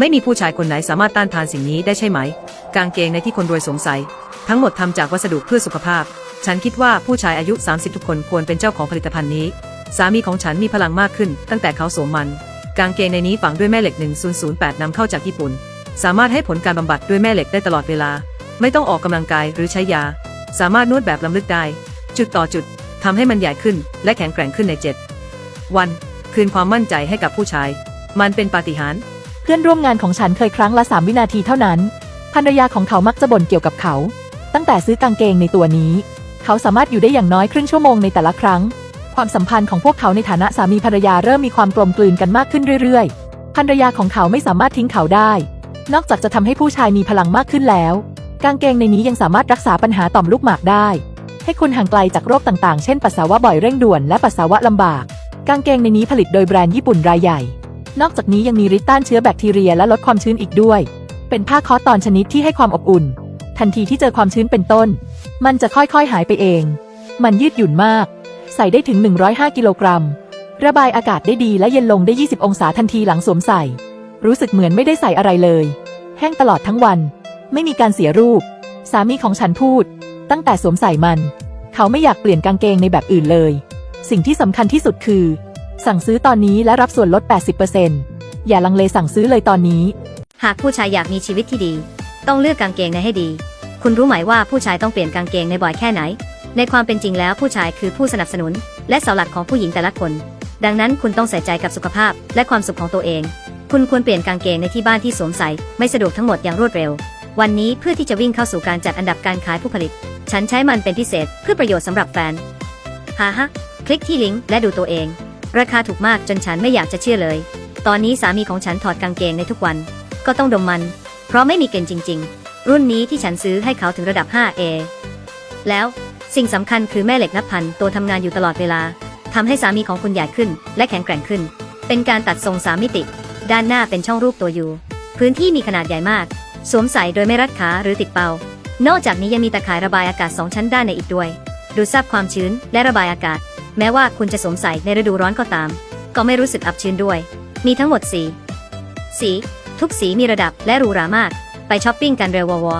ไม่มีผู้ชายคนไหนสามารถต้านทานสิ่งนี้ได้ใช่ไหม กางเกงในที่คนรวยสงสัยทั้งหมดทำจากวัสดุเพื่อสุขภาพ ฉันคิดว่าผู้ชายอายุ 30 ทุกคนควรเป็นเจ้าของผลิตภัณฑ์นี้ สามีของฉันมีพลังมากขึ้น ตั้งแต่เขาสวมมัน กางเกงในนี้ฝังด้วยแม่เหล็ก 1008นำเข้าจากญี่ปุ่น สามารถให้ผลการบำบัดด้วยแม่เหล็กได้ตลอดเวลา ไม่ต้องออกกำลังกายหรือใช้ยา สามารถนวดแบบล้ำลึกได้ จุดต่อจุดทำให้มันใหญ่ขึ้น และแข็งแกร่งขึ้นใน 7 วัน คืนความมั่นใจให้กับผู้ชาย มันเป็นปาฏิหาริย์ พื่อนร่วมงานของฉันเคยครั้งละ 3 วินาทีเท่านั้น ภรรยาของเขามักจะบ่นเกี่ยวกับเขา ตั้งแต่ซื้อกางเกงในตัวนี้ เขาสามารถอยู่ได้อย่างน้อยครึ่งชั่วโมงในแต่ละครั้ง ความสัมพันธ์ของพวกเขาในฐานะสามีภรรยาเริ่มมีความกลมกลืนกันมากขึ้นเรื่อยๆ ภรรยาของเขาไม่สามารถทิ้งเขาได้ นอกจากจะทำให้ผู้ชายมีพลังมากขึ้นแล้ว กางเกงในนี้ยังสามารถรักษาปัญหาต่อมลูกหมากได้ ให้คุณห่างไกลจากโรคต่างๆ เช่นปัสสาวะบ่อยเร่งด่วนและปัสสาวะลำบาก กางเกงในนี้ผลิตโดยแบรนด์ญี่ปุ่นรายใหญ่ นอกจากนี้ยังมีฤทธิ์ต้านเชื้อแบคทีเรียและลดความชื้นอีกด้วย เป็นผ้าคอตตอนชนิดที่ให้ความอบอุ่น ทันทีที่เจอความชื้นเป็นต้น มันจะค่อยๆหายไปเอง มันยืดหยุ่นมาก ใส่ได้ถึง 105 กิโลกรัม ระบายอากาศได้ดีและเย็นลงได้ 20 องศาทันทีหลังสวมใส่ รู้สึกเหมือนไม่ได้ใส่อะไรเลย แห้งตลอดทั้งวัน ไม่มีการเสียรูป สามีของฉันพูด ตั้งแต่สวมใส่มัน เขาไม่อยากเปลี่ยนกางเกงในแบบอื่นเลย สิ่งที่สำคัญที่สุดคือ สั่งซื้อตอนนี้และรับส่วนลด 80%อย่าลังเลสั่งซื้อเลยตอนนี้ หากผู้ชายอยากมีชีวิตที่ดี ต้องเลือกกางเกงในให้ดี คุณรู้ไหมว่าผู้ชายต้องเปลี่ยนกางเกงในบ่อยแค่ไหน ในความเป็นจริงแล้วผู้ชายคือผู้สนับสนุน และเสาหลักของผู้หญิงแต่ละคน ดังนั้นคุณต้องใส่ใจกับสุขภาพและความสุขของตัวเอง คุณควรเปลี่ยนกางเกงในที่บ้านที่สวมใส่ไม่สะดวกทั้งหมดอย่างรวดเร็ว วันนี้เพื่อที่จะวิ่งเข้าสู่การจัดอันดับการขายผู้ผลิต ฉันใช้มันเป็นพิเศษเพื่อประโยชน์สำหรับแฟนฮ่าฮะคลิกที่ลิงก์และดูตัวเอง ราคาถูกมากจนฉันไม่อยากจะเชื่อเลย ตอนนี้สามีของฉันถอดกางเกงในทุกวัน ก็ต้องดมมัน เพราะไม่มีเกณฑ์จริง ๆ รุ่นนี้ที่ฉันซื้อให้เขาถึงระดับ 5A แล้วสิ่งสำคัญคือแม่เหล็กนับพันตัวทำงานอยู่ตลอดเวลาทำให้สามีของคุณใหญ่ขึ้น และแข็งแกร่งขึ้น เป็นการตัดทรงสามมิติ ด้านหน้าเป็นช่องรูปตัวยูพื้นที่มีขนาดใหญ่มาก สวมใส่โดยไม่รัดขาหรือติดเปา นอกจากนี้ยังมีตะข่ายระบายอากาศสองชั้นด้านในอีกด้วย ดูดซับความชื้นและระบายอากาศ แม้ว่าคุณจะสวมใส่ในฤดูร้อนก็ตาม ก็ไม่รู้สึกอับชื้นด้วย มีทั้งหมดสี สี ทุกสีมีระดับและหรูหรามาก ไปช้อปปิ้งกันเร็ววอวอ